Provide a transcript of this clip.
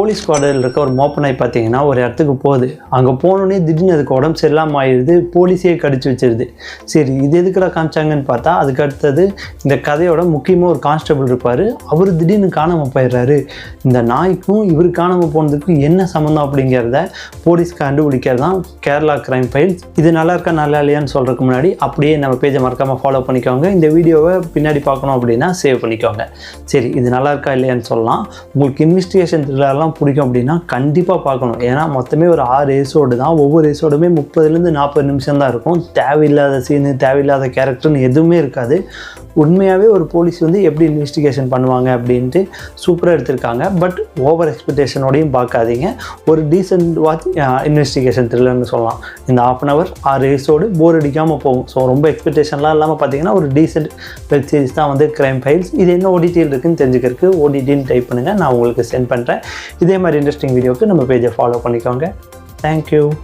Police ஸ்குவாடில் இருக்க ஒரு மோப்ப நாய் பார்த்தீங்கன்னா ஒரு இடத்துக்கு போகுது. அங்கே போனோடனே திடீர்னு அதுக்கு உடம்பு சரியில்லாமல் ஆயிடுது போலீஸே கடிச்சு வச்சிருது. சரி இது எதுக்குடா காமிச்சாங்கன்னு பார்த்தா அதுக்கு அடுத்தது இந்த கதையோட முக்கியமாக ஒரு கான்ஸ்டபிள் இருப்பார். அவர் திடீர்னு காணாமல் போயிடுறாரு. இந்த நாய்க்கும் இவர் காணாமல் போனதுக்கும் என்ன சம்மந்தம் அப்படிங்கிறத போலீஸ் கண்டுபிடிக்கிறது தான் கேரளா கிரைம் ஃபைல்ஸ் இது நல்லா இருக்கா நல்லா இல்லையான்னு சொல்கிறதுக்கு முன்னாடி அப்படியே நம்ம பேஜை மறக்காமல் ஃபாலோ பண்ணிக்கோங்க. இந்த வீடியோவை பின்னாடி பார்க்கணும் அப்படின்னா சேவ் பண்ணிக்கோங்க. சரி இது நல்லா இருக்கா இல்லையான்னு சொல்லலாம். உங்களுக்கு இன்வெஸ்டிகேஷன் த்ரில்லர்லாம் பிடிக்கும் அப்படின்னா கண்டிப்பாக பார்க்கணும். ஏன்னா மொத்தமே ஒரு ஆறு எபிசோடு தான். ஒவ்வொரு எபிசோடுமே முப்பதுலேருந்து நாற்பது நிமிஷம் தான் இருக்கும். தேவையில்லாத சீனு தேவையில்லாத கேரக்டர்னு எதுவுமே இருக்காது. உண்மையாகவே ஒரு போலீஸ் வந்து எப்படி இன்வெஸ்டிகேஷன் பண்ணுவாங்க அப்படின்ட்டு சூப்பராக எடுத்திருக்காங்க. பட் ஓவர் எக்ஸ்பெக்டேஷனோடையும் பார்க்காதீங்க. ஒரு டீசென்ட் வாட்ச் இன்வெஸ்டிகேஷன் த்ரில்லர்னு சொல்லலாம். இந்த ஆஃப் அன் ஹவர் ஆறு எபிசோடு போர் அடிக்காமல் போகும். ஸோ ரொம்ப எக்ஸ்பெக்டேஷன்லாம் இல்லாமல் பார்த்தீங்கன்னா ஒரு டீசென்ட் வெப் சீரிஸ் தான் வந்து கிரைம் ஃபைல்ஸ் இது என்ன ஓடிடியில் இருக்குன்னு தெரிஞ்சுக்கிறதுக்கு ஓடிடின்னு டைப் பண்ணுங்கள் நான் உங்களுக்கு சென்ட் பண்ணுறேன் இதே மாதிரி இன்ட்ரெஸ்டிங் வீடியோக்கு நம்ம பேஜை ஃபாலோ பண்ணிக்கோங்க. தேங்க்யூ